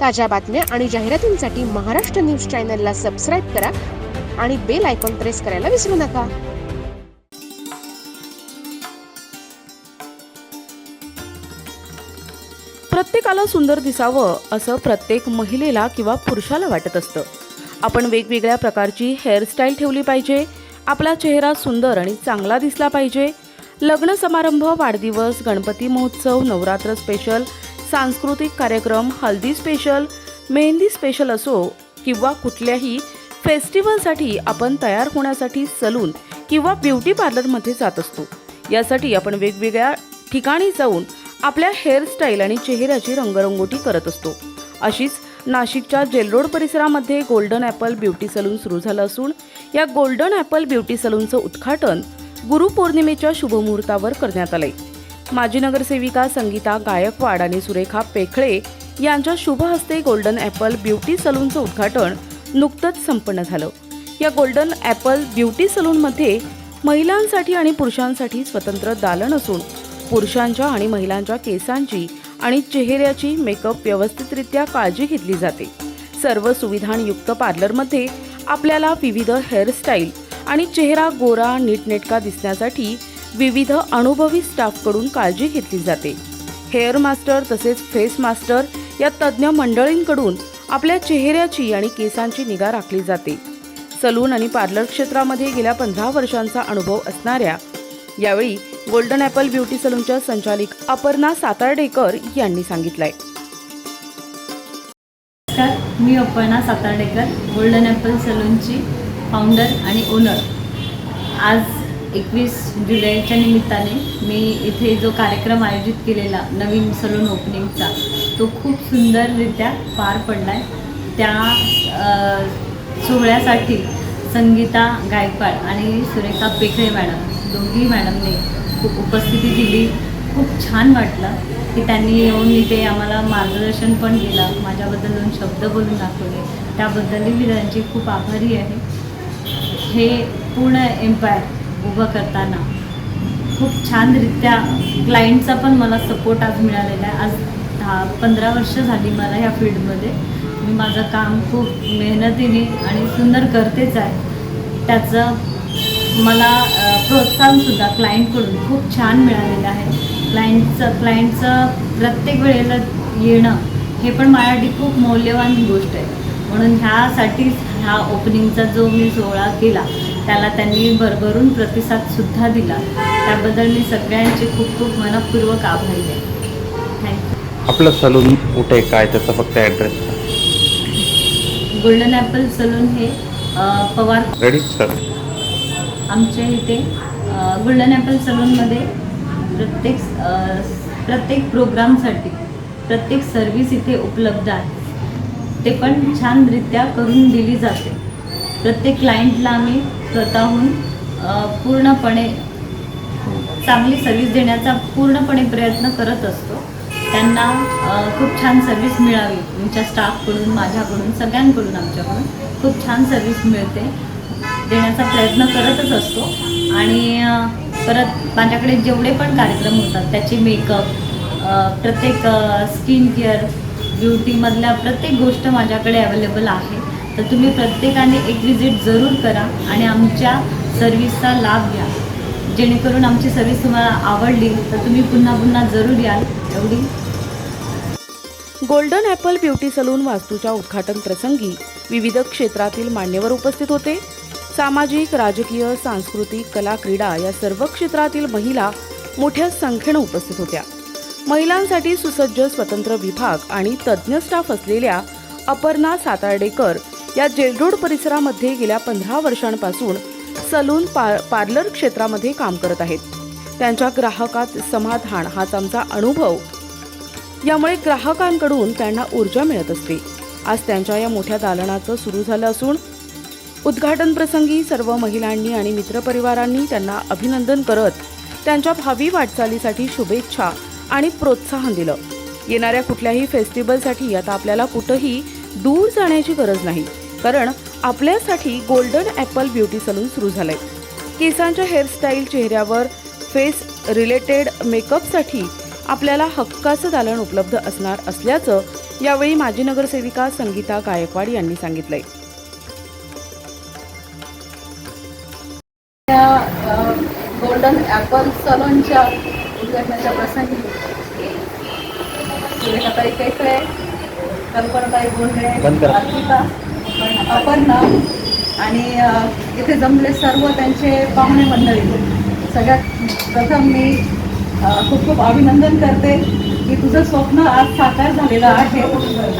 ताज्या बातम्या आणि जाहिरातींसाठी महाराष्ट्र न्यूज चॅनलला सबस्क्राईब करा आणि बेल आयकॉन प्रेस करायला विसरू नका. प्रत्येकाला सुंदर दिसावं असं प्रत्येक महिलेला किंवा पुरुषाला वाटत असतं. आपण वेगवेगळ्या प्रकारची हेअरस्टाईल ठेवली पाहिजे आपला चेहरा सुंदर आणि चांगला दिसला पाहिजे. लग्न समारंभ वाढदिवस गणपती महोत्सव नवरात्र स्पेशल सांस्कृतिक कार्यक्रम हल्दी स्पेशल मेहंदी स्पेशल असो किंवा कुठल्याही फेस्टिवलसाठी आपण तयार होण्यासाठी सलून किंवा ब्युटी पार्लरमध्ये जात असतो. यासाठी आपण वेगवेगळ्या ठिकाणी जाऊन आपल्या हेअरस्टाईल आणि चेहऱ्याची रंगरंगोटी करत असतो. अशीच नाशिकच्या जेलरोड परिसरामध्ये गोल्डन ॲपल ब्युटी सलून सुरू झालं असून या गोल्डन ॲपल ब्युटी सलूनचं उद्घाटन गुरुपौर्णिमेच्या शुभमुहूर्तावर करण्यात आलं आहे माजी नगरसेविका संगीता गायकवाड आणि सुरेखा पेखळे यांच्या शुभ हस्ते गोल्डन ॲपल ब्युटी सलूनचं उद्घाटन नुकतंच संपन्न झालं. या गोल्डन ॲपल ब्युटी सलूनमध्ये महिलांसाठी आणि पुरुषांसाठी स्वतंत्र दालन असून पुरुषांच्या आणि महिलांच्या केसांची आणि चेहऱ्याची मेकअप व्यवस्थितरित्या काळजी घेतली जाते. सर्व सुविधांयुक्त पार्लरमध्ये आपल्याला विविध हेअरस्टाईल आणि चेहरा गोरा नीटनेटका दिसण्यासाठी विविध अनुभवी स्टाफकडून काळजी घेतली जाते. हेअर मास्टर तसेच फेस मास्टर या तज्ज्ञ मंडळींकडून आपल्या चेहऱ्याची आणि केसांची निगा राखली जाते. सलून आणि पार्लर क्षेत्रामध्ये गेल्या पंधरा वर्षांचा अनुभव असणाऱ्या यावेळी गोल्डन ॲपल ब्युटी सलूनच्या संचालिक अपर्णा सातार्डेकर यांनी सांगितलंय. नमस्कार मी अपर्णा सातार्डेकर गोल्डन ॲपल सलूनची फाउंडर आणि ओनर आज एकवीस जुलैच्या निमित्ताने मी इथे जो कार्यक्रम आयोजित केलेला नवीन सलून ओपनिंगचा तो खूप सुंदररित्या पार पडला आहे त्या सोहळ्यासाठी संगीता गायकवाड आणि सुरेखा पेखळे मॅडम दोघी मॅडमने खूप उपस्थिती दिली. खूप छान वाटलं की त्यांनी येऊन इथे आम्हाला मार्गदर्शन पण केलं. माझ्याबद्दल दोन शब्द बोलून दाखवले. त्याबद्दलही मी त्यांची खूप आभारी आहे. हे पूर्ण एम्पायर उभं करताना. खूप छानरित्या क्लायंटचा पण मला सपोर्ट आज मिळालेला आहे. आज दहा पंधरा वर्ष झाली मला ह्या फील्डमध्ये. मी माझं काम खूप मेहनतीने आणि सुंदर करतेच आहे. त्याचं मला प्रोत्साहनसुद्धा क्लायंटकडून खूप छान मिळालेलं आहे. क्लायंटचं क्लायंटचं प्रत्येक वेळेला येणं हे पण माझ्यासाठी खूप मौल्यवान गोष्ट आहे. म्हणून ह्यासाठीच ह्या ओपनिंगचा जो मी सोहळा केला त्याला त्यांनी भरभरून प्रतिसादसुद्धा दिला. त्याबद्दल मी सगळ्यांचे खूप खूप मनपूर्वक आभारी आहे. थँक्यू आपलं सलून कुठे काय त्याचा फक्त ॲड्रेस गोल्डन ॲपल सलून हे अ, पवार सर आमच्या इथे अ, गोल्डन ॲपल सलूनमध्ये प्रत्येक अ, प्रत्येक प्रोग्रामसाठी प्रत्येक सर्विस इथे उपलब्ध आहे. ते पण छानरित्या करून दिली जाते. प्रत्येक क्लायंटला आम्ही स्वतःहून पूर्णपणे चांगली सर्विस देण्याचा पूर्णपणे प्रयत्न करत असतो. त्यांना खूप छान सर्विस मिळावी. तुमच्या स्टाफकडून माझ्याकडून सगळ्यांकडून आमच्याकडून खूप छान सर्विस मिळते. देण्याचा प्रयत्न करतच असतो. आणि परत माझ्याकडे जेवढे पण कार्यक्रम होतात त्याचे मेकअप प्रत्येक स्किन केअर ब्युटीमधल्या प्रत्येक गोष्ट माझ्याकडे अवेलेबल आहे. तर तुम्ही प्रत्येकाने एक विजिट जरूर करा आणि आमच्या सर्विसचा लाभ घ्या. जेणेकरून आमची सर्विस तुम्हाला आवडली तर तुम्ही पुन्हा पुन्हा जरूर याल. एवढी. गोल्डन ॲपल ब्युटी सलून वास्तूच्या उद्घाटन प्रसंगी विविध क्षेत्रातील मान्यवर उपस्थित होते. सामाजिक राजकीय सांस्कृतिक कला क्रीडा या सर्व क्षेत्रातील महिला मोठ्या संख्येनं उपस्थित होत्या. महिलांसाठी सुसज्ज स्वतंत्र विभाग आणि तज्ज्ञ स्टाफ असलेल्या अपर्णा सातार्डेकर या जेलरोड परिसरामध्ये गेल्या पंधरा वर्षांपासून सलून पार पार्लर क्षेत्रामध्ये काम करत आहेत. त्यांच्या ग्राहकात समाधान हाच आमचा अनुभव. यामुळे ग्राहकांकडून त्यांना ऊर्जा मिळत असते. आज त्यांच्या या मोठ्या दालनाचं सुरू झालं असून उद्घाटन प्रसंगी सर्व महिलांनी आणि मित्रपरिवारांनी त्यांना अभिनंदन करत त्यांच्या भावी वाटचालीसाठी शुभेच्छा आणि प्रोत्साहन दिलं. येणाऱ्या कुठल्याही फेस्टिवलसाठी आता आपल्याला कुठंही दूर जाण्याची गरज नाही. कारण आपल्यासाठी गोल्डन ॲपल ब्युटी सलून सुरू झालंय केसांच्या हेअरस्टाईल चेहऱ्यावर फेस रिलेटेड मेकअपसाठी आपल्याला हक्काचं दालन उपलब्ध असणार असल्याचं यावेळी माजी नगरसेविका संगीता गायकवाड यांनी सांगितलंय गोल्डन ॲपल सलोनच्या उद्घाटनाच्या प्रसंगी सुरेखाताई केकडे कल्पनाताई करा. अर्पिता अपर्णा आणि इथे जमले सर्व त्यांचे पाहुणे मंडळी. सगळ्यात प्रथम मी खूप खूप अभिनंदन करते की तुझं स्वप्न आज साकार झालेलं आहे.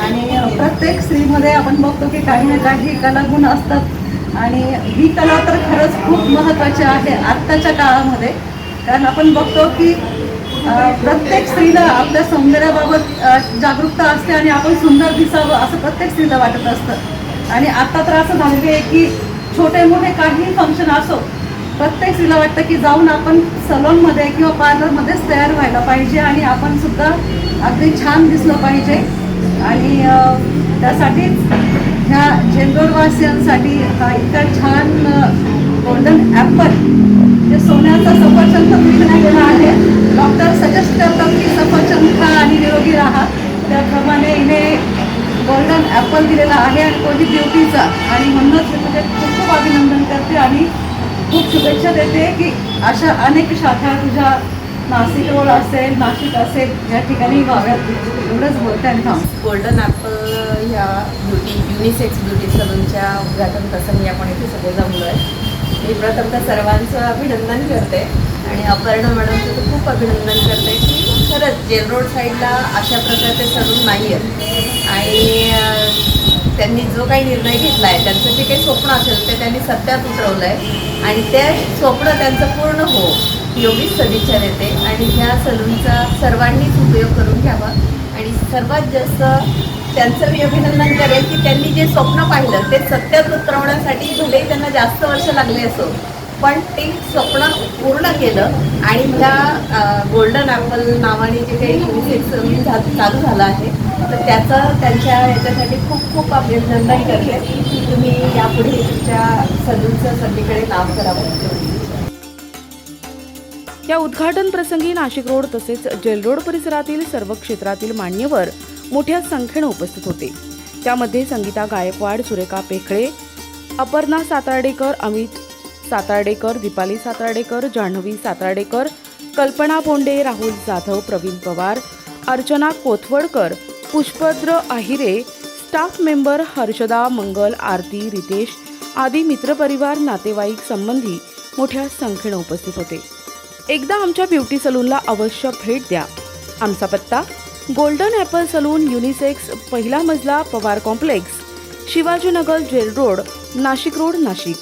आणि प्रत्येक स्त्रीमध्ये आपण बघतो की काही ना काही कलागुण असतात. आणि ही कला तर खरंच खूप महत्त्वाची आहे आत्ताच्या काळामध्ये. कारण आपण बघतो की प्रत्येक स्त्रीला आपल्या सौंदर्याबाबत जागरूकता असते आणि आपण सुंदर दिसावं असं प्रत्येक स्त्रीला वाटत असतं. आणि आता तर असं झालेलं आहे की छोटे मोठे काही फंक्शन असो प्रत्येक स्त्रीला वाटतं की जाऊन आपण सलॉनमध्ये किंवा पार्लरमध्येच तयार व्हायला पाहिजे आणि आपण सुद्धा अगदी छान दिसलं पाहिजे. आणि त्यासाठीच ह्या जेंदोरवासियांसाठी हा इतका छान गोल्डन ॲपल ते सोन्याचा सफरचंद विकण्यात गेला आहे. डॉक्टर सजेस्ट करतात की सफरचंद खा आणि निरोगी राहा. गोल्डन ॲपल दिलेला आहे आणि कोणी ब्युटीचा आणि म्हणूनच म्हणजे खूप खूप अभिनंदन करते आणि खूप शुभेच्छा देते की अशा अनेक शाखा तुझ्या नाशिक रोड असेल नाशिक असेल या ठिकाणी व्हाव्यात एवढंच बोलते आणि थांब गोल्डन ॲपल ह्या ब्युटी युनिसेक्स ब्युटी सलूनच्या उद्घाटन प्रसंगी आपण इथे सगळे जमलो आहे. मी प्रथमतः सर्वांचं अभिनंदन करते आणि अपर्णा मॅडमचं तर खूप अभिनंदन करते की खरंच जेल रोड साईडला अशा प्रकारचे सलून नाही आहेत. आणि त्यांनी जो काही निर्णय घेतला आहे त्यांचं जे काही स्वप्न असेल ते त्यांनी सत्यात उतरवलं आहे आणि ते स्वप्न त्यांचं पूर्ण हो योगीच सदिच्छा देते. आणि ह्या सलूनचा सर्वांनीच उपयोग करून घ्यावा. आणि सर्वात जास्त त्यांचं मी अभिनंदन करेल की त्यांनी जे स्वप्न पाहिलं ते सत्यात उतरवण्यासाठी भले त्यांना जास्त वर्ष लागले असो पण ते स्वप्न पूर्ण केलं आणि त्या गोल्डन ॲपल नावाने जे काही चालू झालं आहे तर त्याचं त्यांच्या याच्यासाठी खूप खूप अभिनंदन करते की तुम्ही यापुढे तुमच्या सलूनचं सगळीकडे नाव करावं. या उद्घाटन प्रसंगी नाशिक रोड तसेच जेल रोड परिसरातील सर्व क्षेत्रातील मान्यवर मोठ्या संख्येनं उपस्थित होते. त्यामध्ये संगीता गायकवाड सुरेखा पेखळे अपर्णा सातार्डेकर अमित सातार्डेकर दीपाली सातार्डेकर जान्हवी सातार्डेकर कल्पना बोंडे राहुल जाधव प्रवीण पवार अर्चना कोथवडकर पुष्पद्र आहिरे स्टाफ मेंबर हर्षदा मंगल आरती रितेश आदी मित्रपरिवार नातेवाईक संबंधी मोठ्या संख्येनं उपस्थित होते. एकदा आमच्या ब्युटी सलूनला अवश्य भेट द्या. आमचा पत्ता गोल्डन ॲपल सलून युनिसेक्स पहिला मजला Pawar complex Shivajinagar Jail Road Nashik Road Nashik.